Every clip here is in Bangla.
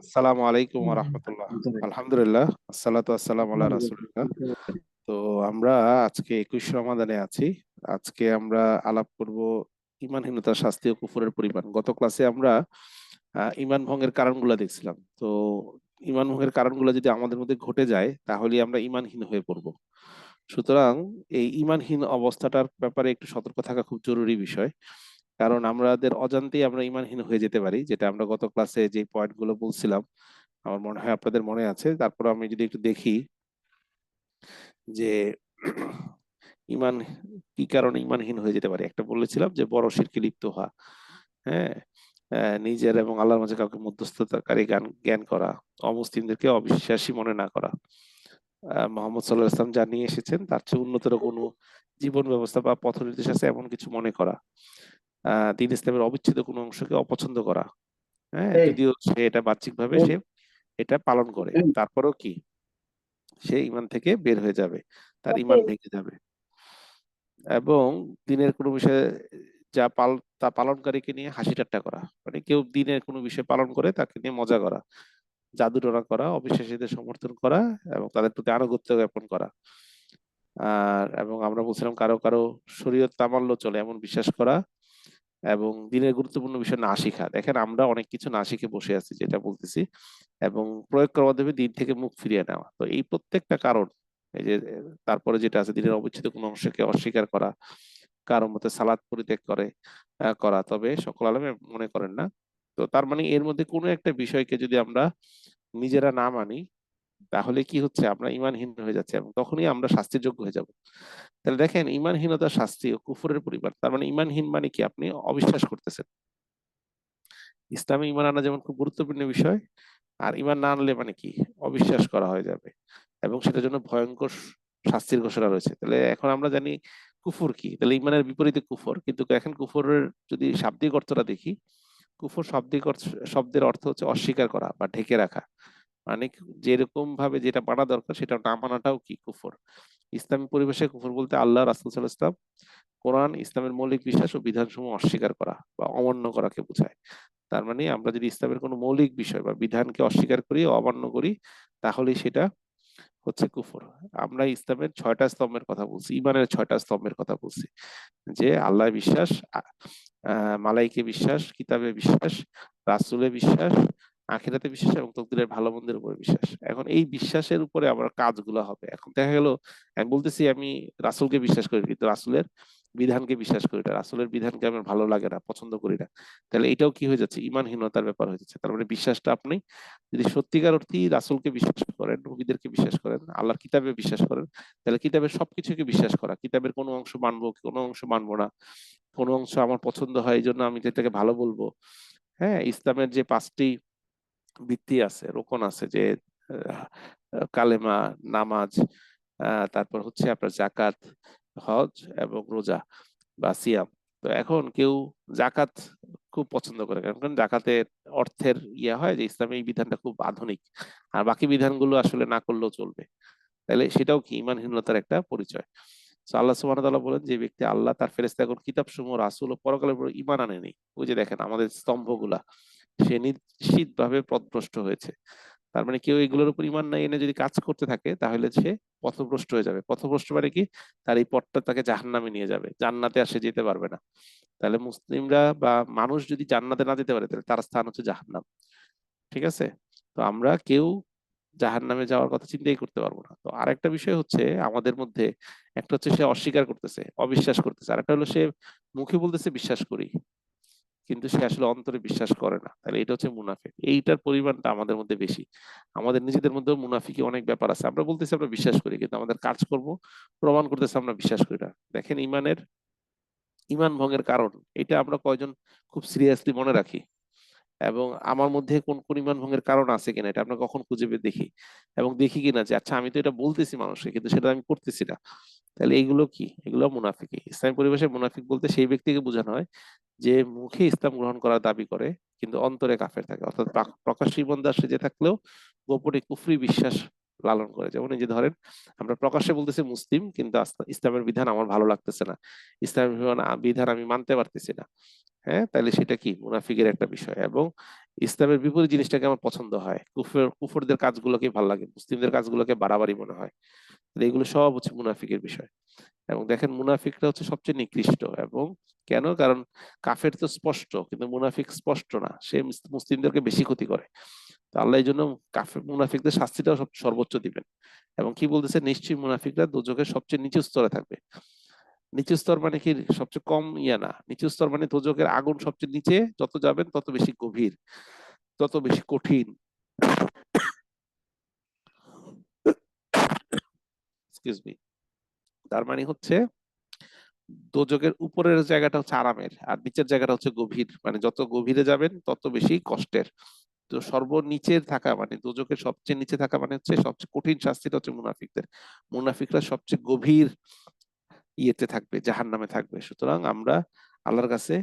আসসালামু আলাইকুম রাহমাতুল্লাহ আলহামদুলিল্লাহ আসসালাতু আসসালামু আলা রাসূলিল্লাহ তো আমরা আজকে একুশ রমাদানে আছি। আজকে আমরা আলাপ করব ইমানহীনতার শাস্তি ও কুফরের পরিমাণ। গত ক্লাসে আমরা ইমান ভঙ্গের কারণগুলো দেখছিলাম। তো ইমান ভঙ্গের কারণগুলো যদি আমাদের মধ্যে ঘটে যায় তাহলে আমরা ইমানহীন হয়ে পড়ব। সুতরাং এই ইমানহীন অবস্থাটার ব্যাপারে একটু সতর্ক থাকা খুব জরুরি বিষয়। কারণ আমাদের অজান্তেই আমরা ইমানহীন হয়ে যেতে পারি, যেটা আমরা গত ক্লাসে যে পয়েন্টগুলো বলছিলাম, আমার মনে হয় আপনাদের মনে আছে। তারপর আমি যদি একটু দেখি যে ইমান কি কারণে ইমানহীন হয়ে যেতে পারে? একটা বলেছিলাম যে বড় শিরকে লিপ্ত হওয়া হ্যাঁ? নিজের এবং আল্লাহর মাঝে কাউকে মধ্যস্থতাকারী জ্ঞান জ্ঞান করা, অমুসলিমদেরকে অবিশ্বাসী মনে না করা। মোহাম্মদ সাল্লাহ ইসলাম যা নিয়ে এসেছেন তার চেয়ে উন্নতর কোনো জীবন ব্যবস্থা বা পথ নির্দেশ আছে এমন কিছু মনে করা। আহ দিন ইসলামের অবিচ্ছেদ্য কোনো অংশকে অপছন্দ করা। হ্যাঁ যদিও সে এটা বাহ্যিকভাবে এই। সে এটা পালন করে। তারপরেও কি? সে ইমান থেকে বের হয়ে যাবে তার ইমান ভেঙে যাবে। এবং দিনের কোনো বিষয়ে যা পাল তা পালনকারীকে নিয়ে হাসি ঠাট্টা করা। মানে কেউ দিনের কোনো বিষয় পালন করে তাকে নিয়ে মজা করা। জাদুটনা করা, অবিশ্বাসীদের সমর্থন করা এবং তাদের প্রতি আনুগত্য জ্ঞাপন করা। আর, এবং আমরা বলছিলাম কারও কারও শরীয়ত তামাল্য চলে এমন বিশ্বাস করা এবং দিনের গুরুত্বপূর্ণ বিষয় না শিখা। দেখেন, আমরা অনেক কিছু না শিখে বসে আছি যেটা বলতেছি এবং প্রয়োগ করার মাধ্যমে দিন থেকে মুখ ফিরিয়ে নেওয়া। তো এই প্রত্যেকটা কারণ, এই যে, তারপরে যেটা আছে, দিনের অবিচ্ছেদ্য কোনো অংশকে অস্বীকার করা, কারও মতে সালাদ পরিত্যাগ করে করা, তবে সকল আলমে মনে করেন না। তো তার মানে এর মধ্যে কোনো একটা বিষয়কে যদি আমরা নিজেরা না মানি, তাহলে কি হচ্ছে? আমরা ইমানহীন হয়ে যাচ্ছি এবং তখনই আমরা শাস্তির যোগ্য হয়ে যাব। তাহলে দেখেন ইমানহীনতার শাস্তি ও কুফরের পরিবার, তার মানে ইমানহীন মানে কি? আপনি অবিশ্বাস করতেছেন। ইসলামে ইমান আনা যেমন খুব গুরুত্বপূর্ণ বিষয়, আর ইমান না আনলে মানে কি? অবিশ্বাস করা হয়ে যাবে এবং সেটার জন্য ভয়ঙ্কর শাস্তির ঘোষণা রয়েছে। তাহলে এখন আমরা জানি কুফর কি? তাহলে ইমানের বিপরীতে কুফর, কিন্তু এখন কুফরের যদি শাব্দিক অর্থটা দেখি কুফর শাব্দিক শব্দের অর্থ হচ্ছে অস্বীকার করা বা ঢেকে রাখা। মানে যেরকম ভাবে যেটা মানা দরকার সেটা না মানাটাও কি কুফর? ইসলামী পরিবেশে কুফর বলতে আল্লাহ রাসুল সাল্লাহ কোরআন, ইসলামের মৌলিক বিশ্বাস ও বিধানসমূহ অস্বীকার করা বা অমান্য করাকে বোঝায়। তার মানে আমরা যদি ইসলামের কোনো মৌলিক বিষয় বা বিধানকে অস্বীকার করি অমান্য করি, তাহলে সেটা হচ্ছে কুফর। আমরা ইসলামের ছয়টা স্তম্ভের কথা বলছি ইমানের ছয়টা স্তম্ভের কথা বলছি। যে আল্লাহ বিশ্বাস মালাইকে বিশ্বাস, কিতাবে বিশ্বাস, রাসুলে বিশ্বাস, আখেরাতে বিশ্বাস এবং তকদিরের ভালো মন্দের উপরে বিশ্বাস। এখন এই বিশ্বাসের উপরে আমার কাজগুলো হবে। এখন দেখা গেল আমি বলতেছি আমি রাসুলকে বিশ্বাস করি কিন্তু রাসূলের বিধানকে বিশ্বাস করি না, রাসূলের বিধানকে আমার ভালো লাগে না, পছন্দ করি না। তাহলে এটাও কি হয়ে যাচ্ছে? ইমানহীনতার ব্যাপার হয়ে যাচ্ছে। তার মানে বিশ্বাসটা আপনি যদি সত্যিকার অর্থেই রাসূলকে বিশ্বাস করেন, নবীদেরকে বিশ্বাস করেন, আল্লাহর কিতাবে বিশ্বাস করেন, তাহলে কিতাবের সবকিছুকে বিশ্বাস করা। কিতাবের কোনো অংশ মানবো কোনো অংশ মানবো না। কোনো অংশ আমার পছন্দ হয় এই জন্য আমি যেটাকে ভালো বলব। হ্যাঁ ইসলামের যে পাঁচটি ভিত্তি আছে, রোকন আছে যে কালেমা, নামাজ তারপর হচ্ছে আপনার জাকাত হজ এবং রোজা বা সিয়াম। তো এখন কেউ জাকাত খুব পছন্দ করে, কারণ জাকাতের অর্থের ইয়া হয় যে ইসলামে এই বিধানটা খুব আধুনিক। আর বাকি বিধানগুলো আসলে না করলেও চলবে। তাহলে সেটাও কি ইমানহীনতার একটা পরিচয়। তো আল্লাহ ওয়া তাআলা বলেন যে ব্যক্তি আল্লাহ, তার ফেরেশতা এখন কিতাব সমূহ রাসূল ও পরকালের উপর ঈমান আনেনি। ওই যে দেখেন আমাদের স্তম্ভগুলা, সে নিশ্চিতভাবে পথভ্রষ্ট হয়েছে। তার মানে কেউ এগুলোর উপর ঈমান না এনে যদি কাজ করতে থাকে, তাহলে সে পথভ্রষ্ট হয়ে যাবে। পথভ্রষ্ট মানে কি? তার এই পথটা তাকে জাহান্নামে নিয়ে যাবে। জান্নাতে আর সে যেতে পারবে না। তাহলে মুসলিমরা বা মানুষ যদি জান্নাতে না যেতে পারে, তাহলে তার স্থান হচ্ছে জাহান্নাম। ঠিক আছে? তো আমরা কেউ জাহান নামে যাওয়ার কথা চিন্তাই করতে পারব না। তো আরেকটা বিষয় হচ্ছে আমাদের মধ্যে, একটা হচ্ছে সে অস্বীকার করতেছে, অবিশ্বাস করতেছে। আরেকটা হলো সে মুখে বলতেছে, বিশ্বাস করি। কিন্তু সে আসলে অন্তরে বিশ্বাস করে না। তাহলে এটা হচ্ছে মুনাফিক। এইটার পরিমাণটা আমাদের মধ্যে বেশি। আমাদের নিজেদের মধ্যে মুনাফিকি অনেক ব্যাপার আছে। আমরা বলতেছি আমরা বিশ্বাস করি, কিন্তু আমাদের কাজ করব, প্রমাণ করতেছে আমরা বিশ্বাস করি না। দেখেন ইমানের, ইমান ভঙ্গের কারণ, এটা আমরা কয়জন খুব সিরিয়াসলি মনে রাখি? এবং আমার মধ্যে কোন পরিমাণ ভঙ্গের কারণ আছে কিনা, এটা আমরা কখন খুঁজে পেয়ে দেখি এবং দেখি কিনা যে আচ্ছা আমি তো এটা বলতেছি মানুষকে, কিন্তু সেটা আমি করতেছি না। তাহলে এইগুলো কি? এগুলো মুনাফিকি ইসলামী পরিবেশে মুনাফিক বলতে সেই ব্যক্তিকে বোঝানো হয় যে, মুখে ইসলাম গ্রহণ করার দাবি করে, কিন্তু অন্তরে কাফের থাকে। অর্থাৎ প্রাক- প্রকাশ্যে ইমানদার সেজে থাকলেও গোপনে কুফরি বিশ্বাস লালন করে। যেমন এই যে ধরেন, আমরা প্রকাশ্যে বলতেছি মুসলিম, কিন্তু ইসলামের বিধান আমার ভালো লাগতেছে না। ইসলামের বিধান- আমি মানতে পারতেছি না। হ্যাঁ? তাহলে সেটা কি? মুনাফিকের একটা বিষয়। এবং ইসলামের বিপরীত জিনিসটাকে আমার পছন্দ হয়। কুফর, কুফরদের কাজগুলোকে ভালো লাগে। মুসলিমদের কাজগুলোকে বাড়াবাড়ি মনে হয়। এগুলো সব হচ্ছে মুনাফিকের বিষয়। এবং দেখেন, মুনাফিকরা হচ্ছে সবচেয়ে নিকৃষ্ট। এবং কেন? কারণ কাফের তো স্পষ্ট, কিন্তু মুনাফিক স্পষ্ট না। সে মুসলিমদেরকে বেশি ক্ষতি করে। আল্লাহ এই জন্য কাফের মুনাফিকদের শাস্তিটাও সব সর্বোচ্চ দিবেন। এবং কি বলতেছে? নিশ্চয়ই মুনাফিকরা দুজকের সবচেয়ে নিচু স্তরে থাকবে। নিচু স্তর মানে কি? সবচেয়ে কম ইয়া না। নিচু স্তর মানে দোজকের আগুন সবচেয়ে নিচে যত যাবেন তত বেশি গভীর, তত বেশি কঠিন। তার মানে হচ্ছে দোজকের উপরের জায়গাটা হচ্ছে আরামের আর নিচের জায়গাটা হচ্ছে গভীর। মানে যত গভীরে যাবেন তত বেশি কষ্টের। তো সর্বনিচের থাকা মানে দোজকের সবচেয়ে নিচে থাকা মানে হচ্ছে সবচেয়ে কঠিন শাস্তিটা হচ্ছে মুনাফিকদের। মুনাফিকরা সবচেয়ে গভীর ইয়েতে থাকবে জাহান নামে থাকবে। সুতরাং আমরা আল্লাহর কাছে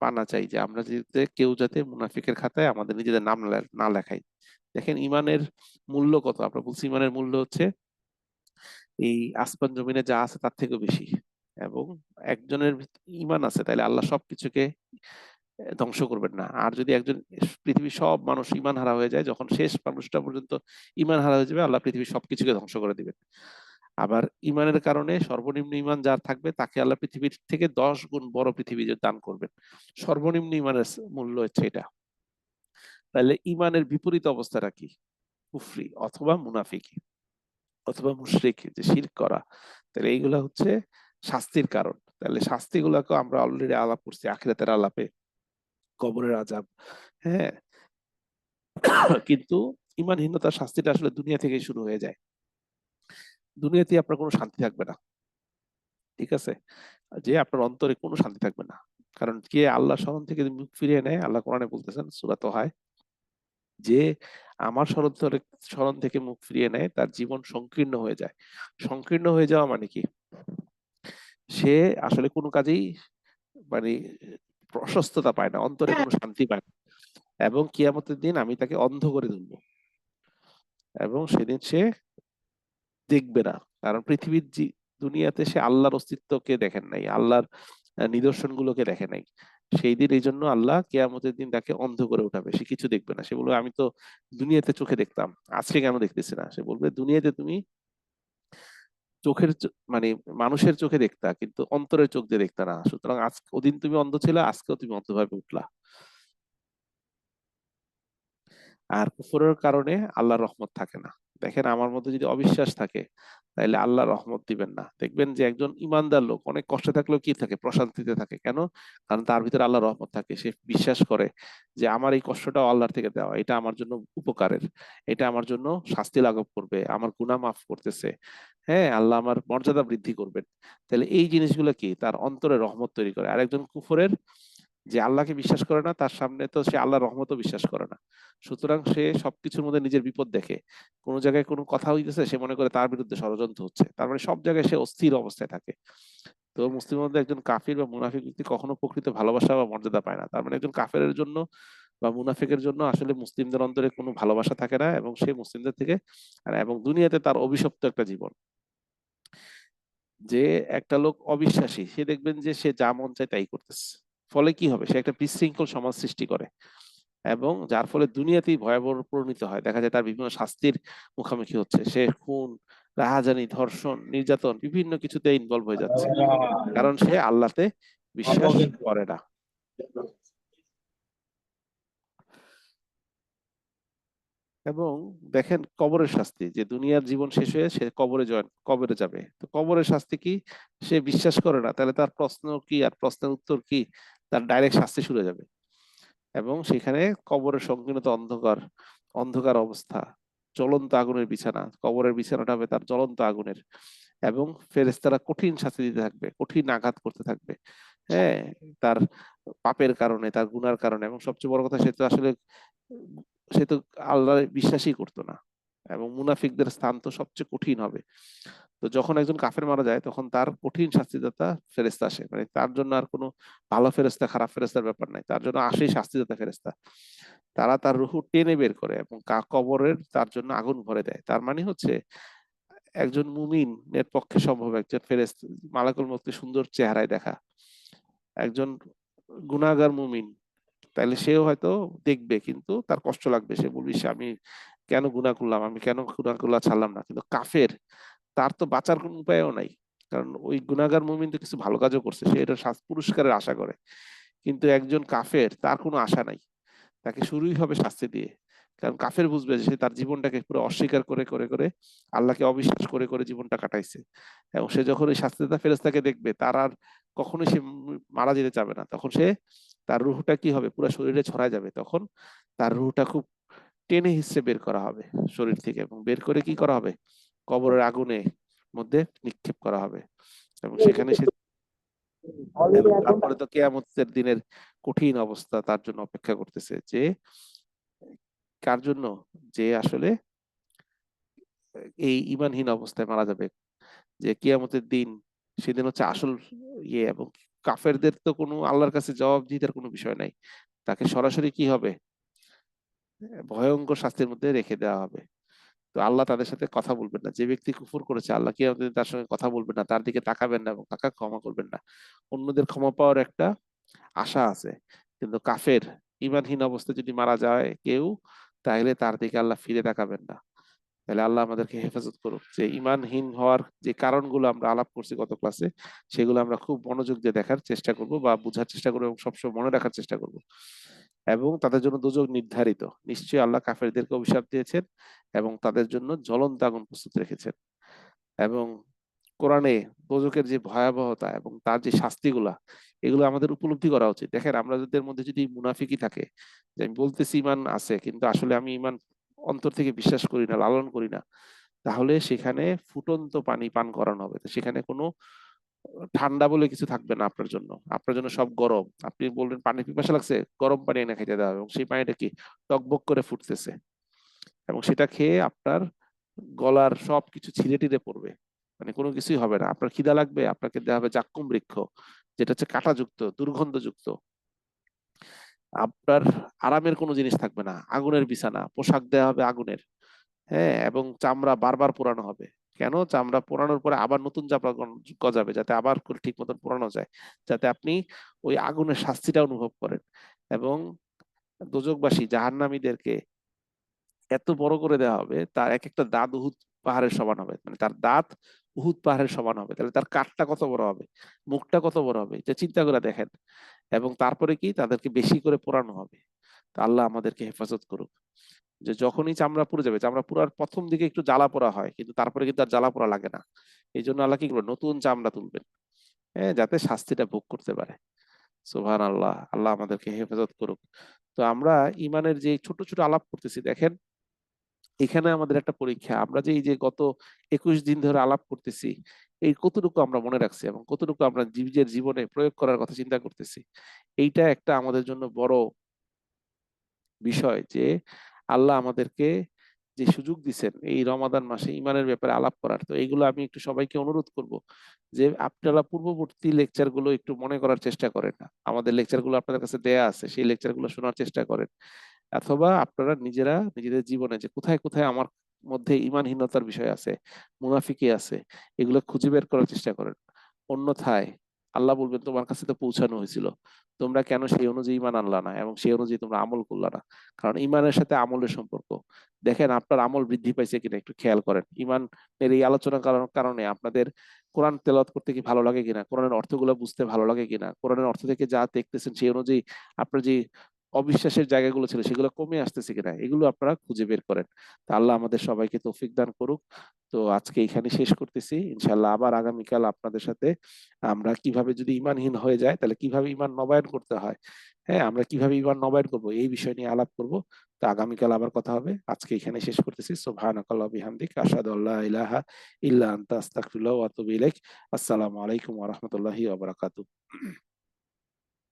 পানা চাই যে আমরা যাতে কেউ যাতে মুনাফিকের খাতায় আমাদের নিজেদের নাম না লেখাই দেখেন ইমানের মূল্য কত? আমরা বলছি ইমানের মূল্য হচ্ছে এই আসমান জমিনে যা আছে তার থেকেও বেশি। এবং একজনের ইমান আছে তাহলে আল্লাহ সবকিছুকে ধ্বংস করবেন না। আর যদি একজন পৃথিবীর সব মানুষ ইমান হারা হয়ে যায়, যখন শেষ মানুষটা পর্যন্ত ইমান হারা হয়ে যাবে, আল্লাহ পৃথিবীর সবকিছুকে ধ্বংস করে দিবেন। আবার ইমানের কারণে সর্বনিম্ন ইমান যার থাকবে, তাকে আল্লাহ পৃথিবীর থেকে দশ গুণ বড় পৃথিবী দান করবেন। সর্বনিম্ন ইমানের মূল্য হচ্ছে এটা। তাহলে ইমানের বিপরীত অবস্থাটা কি? কুফরি অথবা মুনাফিকি অথবা মুশরিক, যে শির করা। তাহলে এইগুলা হচ্ছে শাস্তির কারণ। তাহলে শাস্তিগুলোকে আমরা অলরেডি আলাপ করছি, আখিরাতের আলাপে। কবরের আজাব হ্যাঁ। কিন্তু ইমানহীনতার শাস্তিটা আসলে দুনিয়া থেকেই শুরু হয়ে যায়। দুনিয়াতে আপনার কোনো শান্তি থাকবে না। ঠিক আছে? যে আপনার অন্তরে কোনো শান্তি থাকবে না। কারণ কে আল্লাহ স্মরণ থেকে মুখ ফিরিয়ে নেয় আল্লাহ কোরআনে বলতেছেন সূরা হয় যে আমার স্মরণ থেকে স্মরণ থেকে মুখ ফিরিয়ে নেয় তার জীবন সংকীর্ণ হয়ে যায়। সংকীর্ণ হয়ে যাওয়া মানে কি? সে আসলে কোনো কাজেই মানে প্রশস্ততা পায় না অন্তরে কোনো শান্তি পায় না। এবং কিয়ামতের দিন আমি তাকে অন্ধ করে তুলবো। এবং সেদিন সে দেখবে না। কারণ পৃথিবীর দুনিয়াতে সে আল্লাহর অস্তিত্বকে দেখেন নাই আল্লাহর নিদর্শন গুলোকে দেখে নাই। সেই দিন এই জন্য আল্লাহ কেয়ামতের দিন তাকে অন্ধ করে উঠাবে। সে কিছু দেখবে না। সে বলবে আমি তো দুনিয়াতে চোখে দেখতাম আজকে কেন দেখতেছি না? সে বলবে দুনিয়াতে তুমি চোখের মানে মানুষের চোখে দেখতা, কিন্তু অন্তরের চোখ দিয়ে দেখতা না। সুতরাং আজকে ওদিন তুমি অন্ধ ছিল, আজকেও তুমি অন্ধভাবে উঠলা। আর কুফরের কারণে আল্লাহর রহমত থাকে না। দেখেন আমার মধ্যে যদি অবিশ্বাস থাকে তাহলে আল্লাহ রহমত দিবেন না। দেখবেন যে একজন ইমানদার লোক, অনেক কষ্টে থাকলেও কি থাকে? প্রশান্তিতে থাকে। কেন? কারণ তার ভিতরে আল্লাহ রহমত থাকে। সে বিশ্বাস করে যে আমার এই কষ্টটাও আল্লাহর থেকে দেওয়া। এটা আমার জন্য উপকারের। এটা আমার জন্য শাস্তি লাঘব করবে। আমার গুনাহ মাফ করতেছে। হ্যাঁ আল্লাহ আমার মর্যাদা বৃদ্ধি করবেন। তাহলে এই জিনিসগুলো কি? তার অন্তরে রহমত তৈরি করে। আর একজন কুফরের যে আল্লাহকে বিশ্বাস করে না, তার সামনে তো সে আল্লাহর রহমতও বিশ্বাস করে না। সুতরাং সে সবকিছুর মধ্যে নিজের বিপদ দেখে। কোন জায়গায় কোনো কথা হইতেছে, সে মনে করে তার বিরুদ্ধে ষড়যন্ত্র হচ্ছে। তার মানে সব জায়গায় সে অস্থির অবস্থায় থাকে। তো মুসলিম মধ্যে একজন কাফির বা মুনাফিক ব্যক্তি কখনো প্রকৃত ভালোবাসা বা মর্যাদা পায় না। তার মানে একজন কাফেরের জন্য বা মুনাফিকের জন্য আসলে মুসলিমদের অন্তরে কোনো ভালোবাসা থাকে না এবং সে মুসলিমদের থেকে এবং দুনিয়াতে তার অভিশপ্ত একটা জীবন। যে একটা লোক অবিশ্বাসী, সে দেখবেন যে সে যা মন চায় তাই করতেছে। ফলে কি হবে? সে একটা বিশৃঙ্খল সমাজ সৃষ্টি করে। এবং যার ফলে দুনিয়াতেই ভয়াবহ পরিণত হয়। দেখা যায় তার বিভিন্ন শাস্তির মুখোমুখি হচ্ছে। সে খুন, রাহাজানি, ধর্ষণ, নির্যাতন বিভিন্ন কিছুতে ইনভলভ হয়ে যাচ্ছে। কারণ সে আল্লাহতে বিশ্বাস করে না। এবং দেখেন কবরের শাস্তি। যে দুনিয়ার জীবন শেষ হয়ে সে কবরে জয়েন কবরে যাবে। তো কবরের শাস্তি কি? সে বিশ্বাস করে না। তাহলে তার প্রশ্ন কি? আর প্রশ্নের উত্তর কি? তার ডাইরেক্ট শাস্তি শুরু হয়ে যাবে। এবং সেখানে কবরের সংকীর্ণতা অন্ধকার অন্ধকার অবস্থা, জ্বলন্ত আগুনের বিছানা, কবরের বিছানাটা হবে তার জ্বলন্ত আগুনের। এবং ফেরেশতারা কঠিন শাস্তি দিতে থাকবে, কঠিন আঘাত করতে থাকবে। হ্যাঁ তার পাপের কারণে, তার গুনার কারণে, এবং সবচেয়ে বড় কথা, সে তো আসলে, সে তো আল্লাহ বিশ্বাসই করতো না। এবং মুনাফিকদের স্থান তো সবচেয়ে কঠিন হবে। তো যখন একজন কাফের মারা যায়, তখন তার কঠিন শাস্তিদাতা ফেরেস্তা আসে। মানে তার জন্য আর কোনো ভালো ফেরেস্তা খারাপ ফেরেস্তার ব্যাপার নাই। তার জন্য আসেই শাস্তিদাতা ফেরেস্তা তারা তার রুহু টেনে বের করে এবং কবরের তার জন্য আগুন ভরে দেয়। তার মানে হচ্ছে, একজন মুমিন এর পক্ষে সম্ভব। একজন ফেরেস্ত মালাকুল মতকে সুন্দর চেহারায় দেখা। একজন গুনাগার মুমিন তাহলে সেও হয়তো দেখবে, কিন্তু তার কষ্ট লাগবে। সে বলবি আমি কেন গুণা করলাম? আমি কেন গুণা করলা ছাড়লাম না? কিন্তু কাফের, তার তো বাঁচার কোনো উপায়ও নাই। কারণ ওই গুণাগার মুমিন তো কিছু ভালো কাজও করছে, সে এটা পুরস্কারের আশা করে। কিন্তু একজন কাফের, তার কোনো আশা নাই। তাকে শুরুই হবে শাস্তি দিয়ে। কারণ কাফের বুঝবে যে সে তার জীবনটাকে পুরো অস্বীকার করে করে করে আল্লাহকে অবিশ্বাস করে করে জীবনটা কাটাইছে। এবং সে যখন ওই শাস্তিদাতা ফেরেস্তাকে দেখবে, তার আর কখনোই সে মারা যেতে চাবে না। তখন সে, তার রুহটা কি হবে? পুরো শরীরে ছড়ায় যাবে। তখন তার রুহটা খুব টেনে হিসেবে বের করা হবে শরীর থেকে এবং বের করে কি করা হবে? কবরের আগুনে মধ্যে নিক্ষেপ করা হবে। এবং সেখানে সে তারপরে তো কেয়ামতের দিনের কঠিন অবস্থা তার জন্য অপেক্ষা করতেছে যে, কার জন্য? যে আসলে এই ইমানহীন অবস্থায় মারা যাবে। যে কিয়ামতের দিন সেদিন হচ্ছে আসল ইয়ে এবং কাফেরদের তো কোনো আল্লাহর কাছে জবাব দিতে কোনো বিষয় নাই। তাকে সরাসরি কি হবে? ভয়ঙ্কর শাস্তির মধ্যে রেখে দেওয়া হবে। তো আল্লাহ তাদের সাথে কথা বলবেন না। যে ব্যক্তি কুফুর করেছে, আল্লাহ কি তার সঙ্গে কথা বলবেন না। তার দিকে তাকাবেন না এবং তাকে ক্ষমা করবেন না। অন্যদের ক্ষমা পাওয়ার একটা আশা আছে। কিন্তু কাফের ইমানহীন অবস্থায় যদি মারা যায় কেউ, তাহলে তার দিকে আল্লাহ ফিরে তাকাবেন না। তাহলে আল্লাহ আমাদেরকে হেফাজত করুক। যে ইমানহীন হওয়ার যে কারণগুলো আমরা আলাপ করছি গত ক্লাসে, সেগুলো আমরা খুব মনোযোগ দিয়ে দেখার চেষ্টা করব বা বোঝার চেষ্টা করব এবং সবসময় মনে রাখার চেষ্টা করব। এবং তাদের জন্য দুযোগ নির্ধারিত। নিশ্চয়ই আল্লাহ কাফেরদেরকে অভিশাপ দিয়েছেন এবং তাদের জন্য জ্বলন্ত আগুন প্রস্তুত রেখেছেন। এবং কোরআনে দোজকের যে ভয়াবহতা এবং তার যে শাস্তিগুলা, এগুলো আমাদের উপলব্ধি করা উচিত। দেখেন আমাদের মধ্যে যদি মুনাফিকি থাকে, যে আমি বলতেছি ইমান আছে, কিন্তু আসলে আমি ইমান অন্তর থেকে বিশ্বাস করি না, লালন করি না, তাহলে সেখানে ফুটন্ত পানি পান করানো হবে। সেখানে কোনো ঠান্ডা বলে কিছু থাকবে না আপনার জন্য। আপনার জন্য সব গরম। আপনি বলবেন পানি পিপাসা লাগছে, গরম পানি এনে খাইতে দেওয়া এবং সেই পানিটা কি টকবক করে ফুটতেছে? এবং সেটা খেয়ে আপনার গলার সব কিছু ছিঁড়ে পড়বে। মানে কোনো কিছুই হবে না। আপনার খিদা লাগবে, আপনাকে দেওয়া হবে জাক্কুম বৃক্ষ, যেটা হচ্ছে কাঁটাযুক্ত, দুর্গন্ধযুক্ত। আপনার আরামের কোনো জিনিস থাকবে না। আগুনের বিছানা, পোশাক দেওয়া হবে আগুনের। হ্যাঁ এবং চামড়া বারবার পোড়ানো হবে। কেন? চামড়া পোড়ানোর পরে আবার নতুন চামড়া গজাবে যাতে আবার ঠিক মতন পোড়ানো যায়। যাতে আপনি ওই আগুনের শাস্তিটা অনুভব করেন। এবং দোজকবাসী জাহান্নামীদেরকে এত বড় করে দেওয়া হবে, তার এক একটা দাঁত উহুদ পাহাড়ের সমান হবে। মানে তার দাঁত উহুদ পাহাড়ের সমান হবে। তাহলে তার কাঠটা কত বড় হবে? মুখটা কত বড় হবে? এটা চিন্তা করে দেখেন। এবং তারপরে কি? তাদেরকে বেশি করে পোড়ানো হবে। আল্লাহ আমাদেরকে হেফাজত করুক। যে যখনই চামড়া পুড়ে যাবে, চামড়া পুরার প্রথম দিকে একটু জ্বালা পোড়া হয়, কিন্তু তারপরে কিন্তু আর জ্বালা পোড়া লাগে না। এই জন্য আল্লাহ কি করবেন? নতুন চামড়া তুলবেন। হ্যাঁ যাতে শাস্তিটা ভোগ করতে পারে। সোভান আল্লাহ আল্লাহ আমাদেরকে হেফাজত করুক। তো আমরা ইমানের যে ছোট ছোট আলাপ করতেছি, দেখেন, এখানে আমাদের একটা পরীক্ষা। আমরা যে এই যে গত একুশ দিন ধরে আলাপ করতেছি, এই কতটুকু আমরা মনে রাখছি এবং কতটুকু আমরা নিজের জীবনে প্রয়োগ করার কথা চিন্তা করতেছি, এইটা একটা আমাদের জন্য বড় বিষয় যে আল্লাহ আমাদেরকে যে সুযোগ দিচ্ছেন এই রমাদান মাসে ইমানের ব্যাপারে আলাপ করার। তো এইগুলো আমি একটু সবাইকে অনুরোধ করব যে আপনারা পূর্ববর্তী লেকচারগুলো একটু মনে করার চেষ্টা করেন আমাদের লেকচারগুলো আপনাদের কাছে দেয়া আছে, সেই লেকচারগুলো শোনার চেষ্টা করেন। অথবা আপনারা নিজেরা, নিজেদের জীবনে যে কোথায় কোথায় আমার মধ্যে ইমানহীনতার বিষয় আছে, মুনাফিকি আছে, এগুলো খুঁজে বের করার চেষ্টা করেন। অন্যথায় আল্লাহ বলবেন, তোমার কাছে তো পৌঁছানো হয়েছিল। তোমরা কেন সেই অনুযায়ী ইমান আনলা না এবং সেই অনুযায়ী তোমরা আমল করলা না? কারণ ইমানের সাথে আমলের সম্পর্ক। দেখেন, আপনার আমল বৃদ্ধি পাইছে কিনা একটু খেয়াল করেন। ইমানের এই আলোচনা কারণে আপনাদের কোরআন তেলত করতে কি ভালো লাগে কিনা? কোরআনের অর্থগুলো বুঝতে ভালো লাগে কিনা? কোরআনের অর্থ থেকে যা দেখতেছেন সেই অনুযায়ী আপনার যে অবিশ্বাসের জায়গাগুলো ছিল, সেগুলো কমে আসতেছে কিনা, এগুলো আপনারা খুঁজে বের করেন। তা আল্লাহ আমাদের সবাইকে তৌফিক দান করুক। তো আজকে এখানে শেষ করতেছি। ইনশাল্লাহ আবার আগামীকাল আপনাদের সাথে আমরা কীভাবে যদি ইমানহীন হয়ে যায় তাহলে কীভাবে ইমান নবায়ন করতে হয় হ্যাঁ আমরা কীভাবে ইমান নবায়ন করব, এই বিষয় নিয়ে আলাপ করব। তো আগামীকাল আবার কথা হবে। আজকে এখানে শেষ করতেছি। সুবহানাকাল্লাহ বিহামদিক। আল্লা ইলাহা আসসালামু আলাইকুম ওয়া